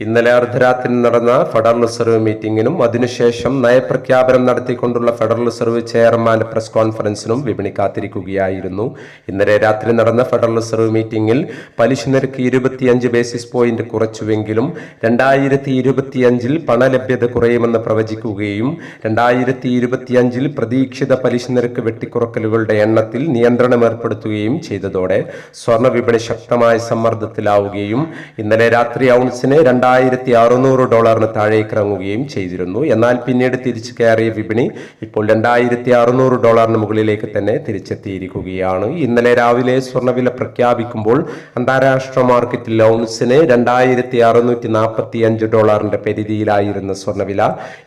ഇന്നലെ അർദ്ധരാത്രി നടന്ന ഫെഡറൽ റിസർവ് മീറ്റിംഗിനും അതിനുശേഷം നയപ്രഖ്യാപനം നടത്തിക്കൊണ്ടുള്ള ഫെഡറൽ റിസർവ് ചെയർമാന്റെ പ്രസ് കോൺഫറൻസിനും വിപണി കാത്തിരിക്കുകയായിരുന്നു. ഇന്നലെ രാത്രി നടന്ന ഫെഡറൽ റിസർവ് മീറ്റിംഗിൽ പലിശ നിരക്ക് ഇരുപത്തിയഞ്ച് ബേസിസ് പോയിന്റ് കുറച്ചുവെങ്കിലും രണ്ടായിരത്തി ഇരുപത്തിയഞ്ചിൽ പണലഭ്യത കുറയുമെന്ന് പ്രവചിക്കുകയും രണ്ടായിരത്തി ഇരുപത്തിയഞ്ചിൽ പ്രതീക്ഷിത പലിശ നിരക്ക് വെട്ടിക്കുറക്കലുകളുടെ എണ്ണത്തിൽ നിയന്ത്രണം ഏർപ്പെടുത്തുകയും ചെയ്തതോടെ സ്വർണ വിപണി ശക്തമായ സമ്മർദ്ദത്തിലാവുകയും ഇന്നലെ രാത്രി ഔൺസിന് രണ്ടായിരത്തി അറുന്നൂറ് ഡോളറിന് താഴേക്ക് ഇറങ്ങുകയും ചെയ്തിരുന്നു. എന്നാൽ പിന്നീട് തിരിച്ചു കയറിയ വിപണി ഇപ്പോൾ രണ്ടായിരത്തി അറുന്നൂറ് ഡോളറിന് മുകളിലേക്ക് തന്നെ തിരിച്ചെത്തിയിരിക്കുകയാണ്. ഇന്നലെ രാവിലെ സ്വർണവില പ്രഖ്യാപിക്കുമ്പോൾ അന്താരാഷ്ട്ര മാർക്കറ്റിൽ ഔൺസിന് രണ്ടായിരത്തി അറുന്നൂറ്റി നാൽപ്പത്തി അഞ്ച് ഡോളറിന്റെ പരിധിയിലായിരുന്ന സ്വർണവില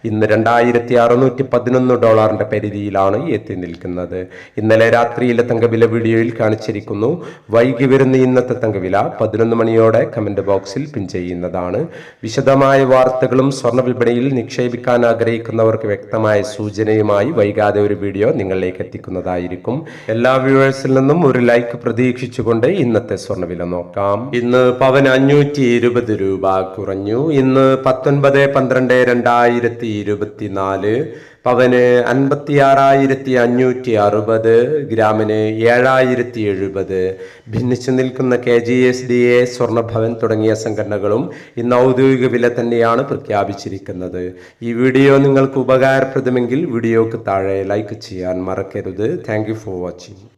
ഇന്ന് രണ്ടായിരത്തി അറുന്നൂറ്റി പതിനൊന്ന് ഡോളറിന്റെ പരിധിയിലാണ് എത്തി നിൽക്കുന്നത്. ഇന്നലെ രാത്രിയിലെ തങ്കവില വീഡിയോയിൽ കാണിച്ചിരിക്കുന്നു. വൈകി വരുന്ന ഇന്നത്തെ തങ്കവില പതിനൊന്ന് മണിയോടെ കമന്റ് ബോക്സിൽ പിൻ ചെയ്യുന്നതാണ്. വിശദമായ വാർത്തകളും സ്വർണ വിപണിയിൽ നിക്ഷേപിക്കാൻ ആഗ്രഹിക്കുന്നവർക്ക് വ്യക്തമായ സൂചനയുമായി വൈകാതെ ഒരു വീഡിയോ നിങ്ങളിലേക്ക് എത്തിക്കുന്നതായിരിക്കും. എല്ലാ വ്യൂവേഴ്സിൽ നിന്നും ഒരു ലൈക്ക് പ്രതീക്ഷിച്ചുകൊണ്ട് ഇന്നത്തെ സ്വർണവില നോക്കാം. ഇന്ന് പവൻ അഞ്ഞൂറ്റി ഇരുപത് രൂപ കുറഞ്ഞു. ഇന്ന് പത്തൊൻപത് പന്ത്രണ്ട് രണ്ടായിരത്തി ഇരുപത്തിനാല് പവന് അൻപത്തി ആറായിരത്തി അഞ്ഞൂറ്റി അറുപത് ഗ്രാമിന് ഏഴായിരത്തി എഴുപത് ഭിന്നിച്ചു നിൽക്കുന്ന K G S D A Swarnabhavan തുടങ്ങിയ സംഘടനകളും ഇന്ന് ഔദ്യോഗിക വില തന്നെയാണ് പ്രഖ്യാപിച്ചിരിക്കുന്നത്. ഈ വീഡിയോ നിങ്ങൾക്ക് ഉപകാരപ്രദമെങ്കിൽ വീഡിയോക്ക് താഴെ ലൈക്ക് ചെയ്യാൻ മറക്കരുത്. Thank for watching